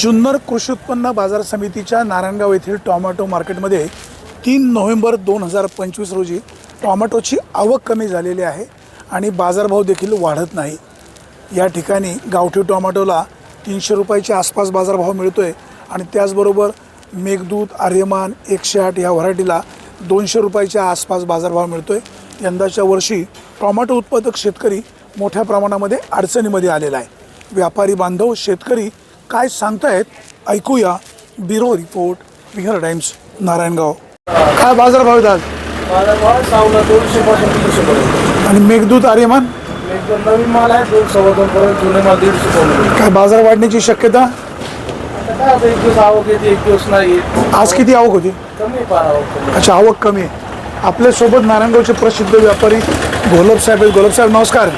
जुन्नर कृषी उत्पन्न बाजार समितीच्या नारायणगाव येथील टॉमॅटो मार्केटमध्ये तीन नोव्हेंबर दोन हजार पंचवीस रोजी टॉमॅटोची आवक कमी झालेली आहे आणि बाजारभाव देखील वाढत नाही. या ठिकाणी गावठी टोमॅटोला तीनशे रुपयाच्या आसपास बाजारभाव मिळतो आहे आणि त्याचबरोबर मेघदूत आर्यमान एकशे आठ या व्हरायटीला दोनशे रुपयाच्या आसपास बाजारभाव मिळतो आहे यंदाच्या वर्षी टॉमॅटो उत्पादक शेतकरी मोठ्या प्रमाणामध्ये अडचणीमध्ये आलेला आहे. व्यापारी बांधव शेतकरी काय सांगतायत ऐकूया. ब्युरो रिपोर्ट विहर टाइम्स नारायणगाव. काय बाजारभाव आज? सावला दोनशे पासून तीनशे पर्यंत. आणि मेघदूत आर्यमान? एकदम नवीन माल आहे दोन सव्वा दोन पर्यंत जुने माल दीडशे पर्यंत काय बाजार वाढण्याची शक्यता? आता काय आता एक दिवस आवक येते एक दिवस नाही येत. आज किती आवक होती? कमी फार आवक कमी. अच्छा आवक कमी आहे. आपल्यासोबत नारायणगावचे प्रसिद्ध व्यापारी घोलप साहेब आहेत. घोलप साहेब नमस्कार.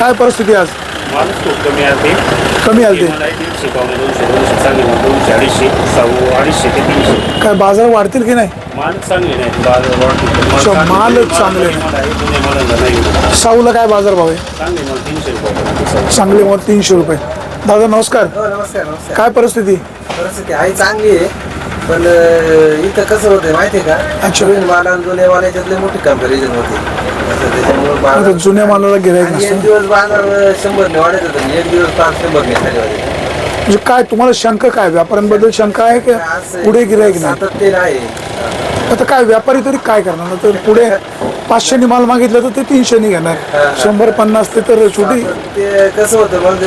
काय परिस्थिती आज? मालच खूप कमी आहे कमी आलते. मला दीडशे पावणे दोनशे दोनशे चांगले माल दोनशे अडीचशे सव्वा अडीचशे ते तीनशे काय बाजार वाढतील की नाही? मालच चांगले नाही बाजार वाढतो चांगले नाही. साऊला काय बाजारभाव आहे? चांगले माल तीनशे रुपये मग तीनशे रुपये. दादा नमस्कार. हो नमस्कार नमस्कार. काय परिस्थिती? परिस्थिती आहे चांगली आहे. पण अं, इथं कसं होतं माहिती आहे का? अच्छा. नवीन माला आणि जुन्या माला याच्यातली मोठी कंपॅरिझन होती. असं त्याच्यामुळं आता बाजार- जुन्या मालाला गिरायक आणि एक नसतं? दिवस बाजार शंभरने वाढत होतं. एक दिवस पाच खाली वाढत. म्हणजे काय तुम्हाला शंका काय? व्यापाऱ्यांबद्दल शंका आहे की? पुढे गिरायक नाही. सातत्य आहे. आता काय व्यापारी तरी काय करणार तर पुढे पाचशेनी माल मागितलं तर ते तीनशेनी घेणार. शंभर पन्नास ते तर छोटी ते कसं होतं? मग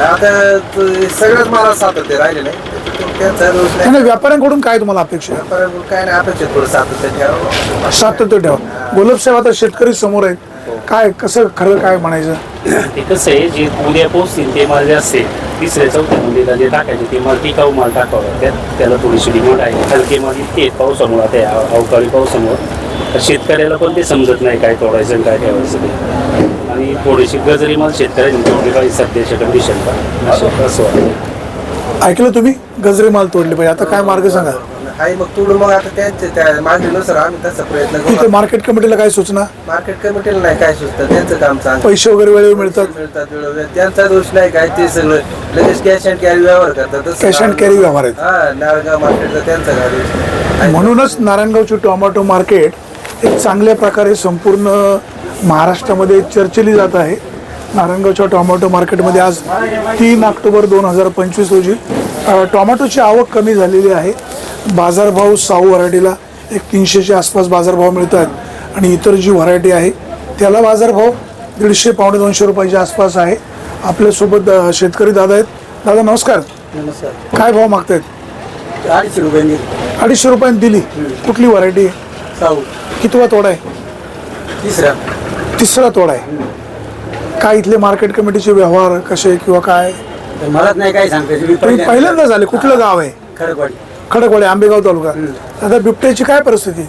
आता त- सगळ्याच मला सातत्य राहिले नाही. नाही व्यापाऱ्यांकडून काय तुम्हाला अपेक्षा आहे? काय नाही थोडं सातत्य ठेवावं. सातत्य ठेवा. गुलाब साहेब आता शेतकरी समोर आहेत. काय कसं खरं काय म्हणायचं? ते कसं आहे जे उद्या पोहोचतील ते माल जे असते तिसऱ्या चौथ्या मंडीला जे टाकायचे ते माल टिकाऊ माल टाकावं त्यात त्याला थोडीशी डिमांड आहे. हलके माल इतके पावसामुळे आता या अवकाळी पावसामुळे. तर शेतकऱ्याला पण ते समजत नाही काय तोडायचं आणि काय ठेवायचं ते. आणि थोडीशी गजरी माल शेतकऱ्यांनी तोडली पाहिजे सध्याच्या कंडिशन असं असं वाटतं. ऐकलं तुम्ही? गजरे माल तोडले पाहिजे. आता काय मार्ग सांगा? आहे मग तोडून मग आता त्यांचे त्या मागणीनुसार आम्ही तसा प्रयत्न करू. मार्केट कमिटीला काय सूचना? मार्केट कमिटीला नाही काय सुचतं त्यांचं काम चांगलं पैसे वगैरे वेळेवर मिळतात. मिळतात वेळोवेळी. त्यांचा दोष नाही काय ते सगळं. लगेच कॅश अँड कॅरी व्यवहार करतात. तसं कॅश अँड कॅरी व्यवहार आहेत. हा नारगाव मार्केटचा त्यांचा काय दोष नाही. म्हणूनच नारायणगावची टोमॅटो मार्केट एक चांगल्या प्रकारे संपूर्ण महाराष्ट्रामध्ये चर्चेली जात आहे. नारायणगावच्या टोमॅटो मार्केटमध्ये आज तीन ऑक्टोबर दोन हजार पंचवीस रोजी टोमॅटोची आवक कमी झालेली आहे. बाजारभाव साऊ व्हरायटीला एक तीनशेच्या आसपास बाजारभाव मिळत आहेत आणि इतर जी व्हरायटी आहे त्याला बाजारभाव दीडशे पावणे दोनशे रुपयाच्या आसपास आहे. आपल्यासोबत शेतकरी दादा आहेत. दादा नमस्कार. नमस्कार. काय भाव मागतायत? अडीचशे रुपयांनी अडीचशे रुपयांनी दिली. कुठली व्हरायटी? आहे साऊ. कितवा तोडा आहे? तिसरा. तिसरा तोडा आहे. काय इथले मार्केट कमिटीचे व्यवहार कसे किंवा काय? मलाच नाही सांगते तुम्ही पहिल्यांदा झाले. कुठलं गाव आहे? खडकवाडी. खडकवाडी आंबेगाव तालुका. आता बिबट्याची काय परिस्थिती?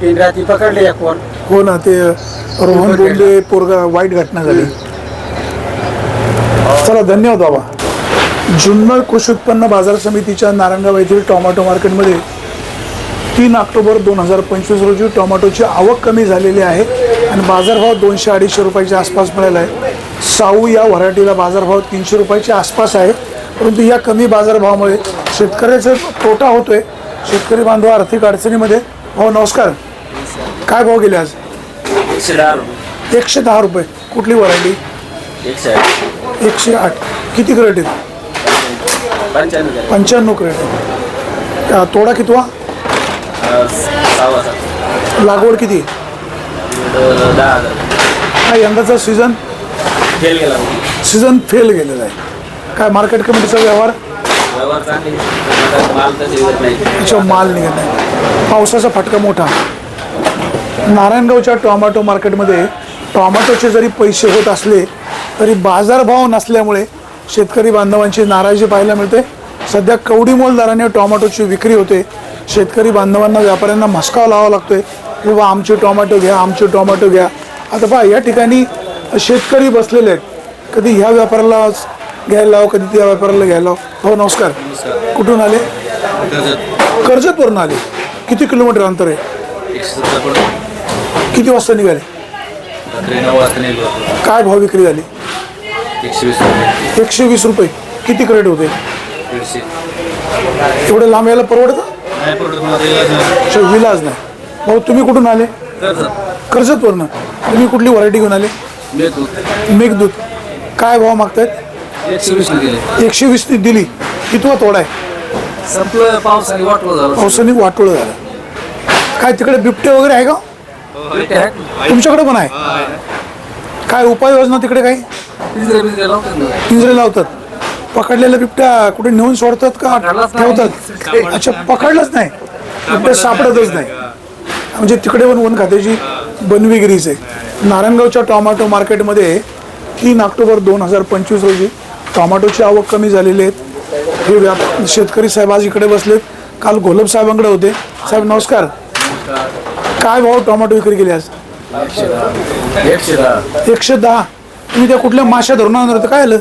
तीन रात्री पकडले एक कोण हो ना ते रोहन बोंडे पोरगा वाईट घटना झाली. चला धन्यवाद बाबा. जुन्नर कृषी उत्पन्न बाजार समितीच्या नारायणगाव येथील टोमॅटो मार्केटमध्ये तीन ऑक्टोबर दोन हजार पंचवीस रोजी टोमॅटोची आवक कमी झालेली आहे आणि बाजारभाव दोनशे अडीचशे रुपयाच्या आसपास मिळाला आहे. साऊ या व्हरायटीला बाजारभाव तीनशे रुपयाच्या आसपास आहे. परंतु या कमी बाजारभावामुळे शेतकऱ्याचा तोटा होतोय. शेतकरी बांधव आर्थिक अडचणीमध्ये. हो नमस्कार. काय भाव गेले आज? एकशे दहा रुपये. एकशे दहा रुपये. कुठली व्हरायटी? एकशे एकशे आठ. किती क्रेट आहेत पंच्याण्णव पंच्याण्णव क्रेट आहेत अं, तोडा कितवा? सहा लागवड किती? दहा हजार. हा यंदाचा सीझन? फेल गेला. सीझन फेल गेलेला आहे. काय मार्केट कमिटीचा व्यवहार? व्यवहार चांगले माल तसे येत नाही. त्याच्यावर माल निघत नाही. पावसाचा फटका मोठा. नारायणगावच्या टोमॅटो मार्केटमध्ये टोमॅटोचे जरी पैसे होत असले तरी बाजारभाव नसल्यामुळे शेतकरी बांधवांची नाराजी पाहायला मिळते. सध्या कवडी मोलदाराने टोमॅटोची विक्री होते. शेतकरी बांधवांना व्यापाऱ्यांना म्हसकावा लावावा लागतोय. की बाबा आमचे टोमॅटो घ्या आमचे टोमॅटो घ्या. आता पहा या ठिकाणी शेतकरी बसलेले आहेत. कधी ह्या व्यापाऱ्याला घ्यायला लाव कधी त्या व्यापाऱ्याला घ्यायला लाव. हो नमस्कार. कुठून आले? कर्जतवरून आले. किती किलोमीटर अंतर आहे? किती वाजता निघाले? काय भाव विक्री झाली? एकशे वीस रुपये. किती क्रेट होते? एवढं लांब यायला परवडतं? विलाज नाही. भाऊ तुम्ही कुठून आले? कर्जतवरनं. तुम्ही कुठली व्हरायटी घेऊन आले? मेघदूत. काय भाव मागतायत? एकशे वीस गेले एकशे दिली. कितवा तोडा आहे? संपलं पावसाने वाटलं झालं. पावसाने वाटोळं झालं. काय तिकडे बिबटे वगैरे आहे का? बिबटे आहेत. तुमच्याकडे पण आहे? काय उपाययोजना तिकडे काही? पिंजरे बिंजरे लावतात ना. पिंजरे लावतात. पकडलेल्या बिबट्या कुठे नेऊन सोडतात का पकडलाच नाही. ठेवतात? अच्छा पकडलंच नाही. बिबट्या सापडतच नाही. म्हणजे तिकडे पण वन खात्याची बनविगिरीच आहे. नारायणगावच्या टॉमॅटो मार्केटमध्ये तीन ऑक्टोबर दोन हजार पंचवीस रोजी टोमॅटोची आवक कमी झालेली आहेत हे व्याप शेतकरी साहेब आज इकडे बसलेत. काल घोलप साहेबांकडे होते. साहेब नमस्कार. काय भाव टोमॅटो विक्री केली आज? एकशे दहा. तुम्ही त्या कुठल्या माश्या धरून आणणार होतं? काय आलं?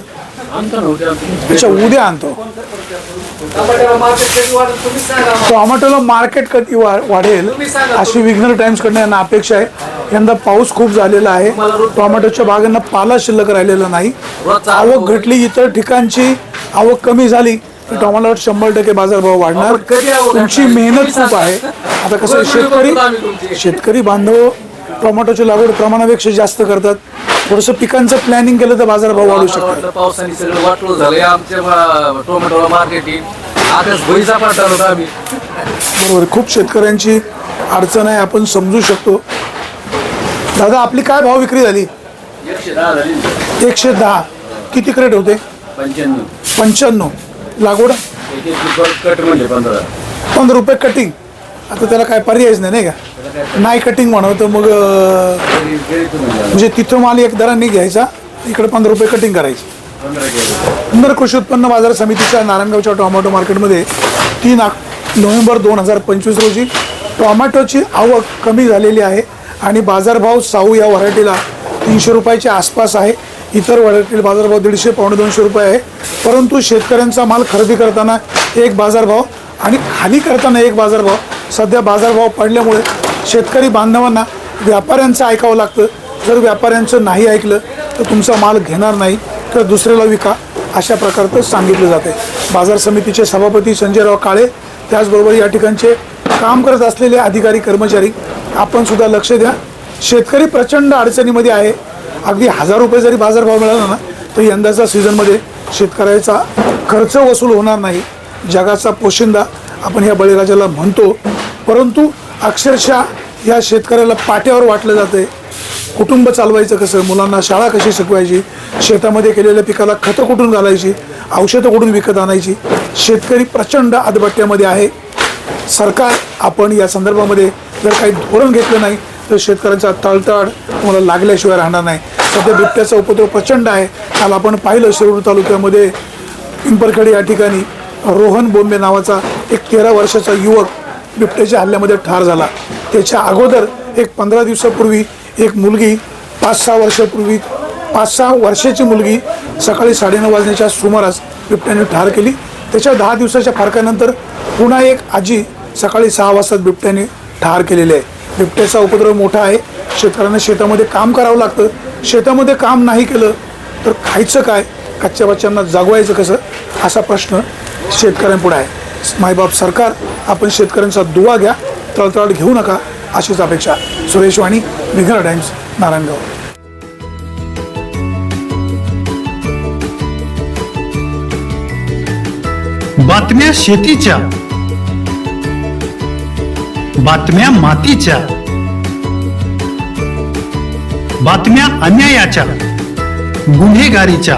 अच्छा उद्या आणतो. अच्छा उद्या आणतो टोमॅटोला मार्केट कधी वा- वाढेल अशी विघ्नर टाइम्स कडनं यांना अपेक्षा आहे. यंदा पाऊस खूप झालेला आहे. टोमॅटोच्या बागांना पाला शिल्लक राहिलेला नाही. आवक घटली इतर ठिकाणची आवक कमी झाली तर टोमॅटोवर शंभर टक्के बाजारभाव वाढणार. तुमची मेहनत खूप आहे. आता कसं आहे, शेतकरी शेतकरी बांधव टोमॅटोची लागवड प्रमाणापेक्षा जास्त करतात. थोडंसं पिकांचं प्लॅनिंग केलं तर बाजारभाव वाढू वाटलं पावसाने सगळं वाटलं झालं आमच्या टोमॅटोला मार्केटिंग आताच भुईचा आम्ही? बरोबर. खूप शेतकऱ्यांची अडचण आहे आपण समजू शकतो. दादा आपली काय भाव विक्री झाली? एकशे दहा झाली. एकशे दहा. किती क्रेट होते? पंच्याण्णव. पंच्याण्णव. लागवड? एक एक कट म्हणजे पंधरा. पंधरा रुपये कटिंग आता त्याला काय पर्यायच नाही नाही का? नाही कटिंग म्हणावं तर मग म्हणजे तिथं माल एक दराने घ्यायचा इकडे पंधरा रुपये कटिंग करायची. पंधरा सुंदर कृषी उत्पन्न बाजार समितीच्या नारायणगावच्या टोमॅटो मार्केटमध्ये तीन नोव्हेंबर दोन हजार पंचवीस रोजी टोमॅटोची आवक कमी झालेली आहे आणि बाजारभाव साऊ या व्हरायटीला तीनशे रुपयाच्या आसपास आहे. इतर व्हरायटीला बाजारभाव दीडशे पावणे दोनशे रुपये आहे. परंतु शेतकऱ्यांचा माल खरेदी करताना एक बाजारभाव आणि खाली करताना एक बाजारभाव सध्या बाजारभाव पडल्यामुळे शेतकरी बांधवांना व्यापाऱ्यांचं ऐकावं लागतं. जर व्यापाऱ्यांचं नाही ऐकलं तर तुमचा माल घेणार नाही तर दुसऱ्याला विका अशा प्रकारचं सांगितलं जाते बाजार समितीचे सभापती संजयराव काळे त्याचबरोबर या ठिकाणचे काम करत असलेले अधिकारी कर्मचारी आपण सुद्धा लक्ष द्या. शेतकरी प्रचंड अडचणीमध्ये आहे. अगदी हजार रुपये जरी बाजारभाव मिळाला ना तर यंदाच्या सीझनमध्ये शेतकऱ्याचा खर्च वसूल होणार नाही. जगाचा पोशिंदा आपण ह्या बळीराजाला म्हणतो परंतु अक्षरशः या शेतकऱ्याला पाट्यावर वाटलं जाते कुटुंब चालवायचं कसं? मुलांना शाळा कशी शिकवायची? शेतामध्ये केलेल्या पिकाला खतं कुठून घालायची? औषधं कुठून विकत आणायची? शेतकरी प्रचंड आदबट्ट्यामध्ये आहे. सरकार आपण या संदर्भामध्ये जर काही धोरण घेतलं नाही तर शेतकऱ्यांचा तळतळ तुम्हाला लागल्याशिवाय राहणार नाही. सध्या बिबट्याचा उपद्रव प्रचंड आहे. काल आपण पाहिलं शिरूर तालुक्यामध्ये पिंपरखेडे या ठिकाणी रोहन बोंबे नावाचा एक तेरा वर्षाचा युवक बिबट्याच्या हल्ल्यामध्ये ठार झाला. त्याच्या अगोदर एक पंधरा दिवसापूर्वी एक मुलगी पाच सहा वर्षापूर्वी पाच सहा वर्षाची मुलगी सकाळी साडेनऊ वाजण्याच्या सुमारास बिबट्याने ठार केली. त्याच्या दहा दिवसाच्या फरकानंतर पुन्हा एक आजी सकाळी सहा वाजता बिबट्याने ठार केलेली आहे. बिबट्याचा उपद्रव मोठा आहे. शेतकऱ्यांना शेतामध्ये काम करावं लागतं. शेतामध्ये काम नाही केलं तर खायचं काय? कच्च्या बच्च्यांना जागवायचं कसं? असा प्रश्न शेतकऱ्यांपुढे आहे. मायबाप सरकार आपण शेतकऱ्यांचा दुवा घ्या तळतळ घेऊ नका अशीच अपेक्षा सुरेश वाणी विघर टाइम्स नारायणगाव. बातम्या शेतीच्या बातम्या मातीच्या बातम्या अन्यायाच्या गुन्हेगारीच्या.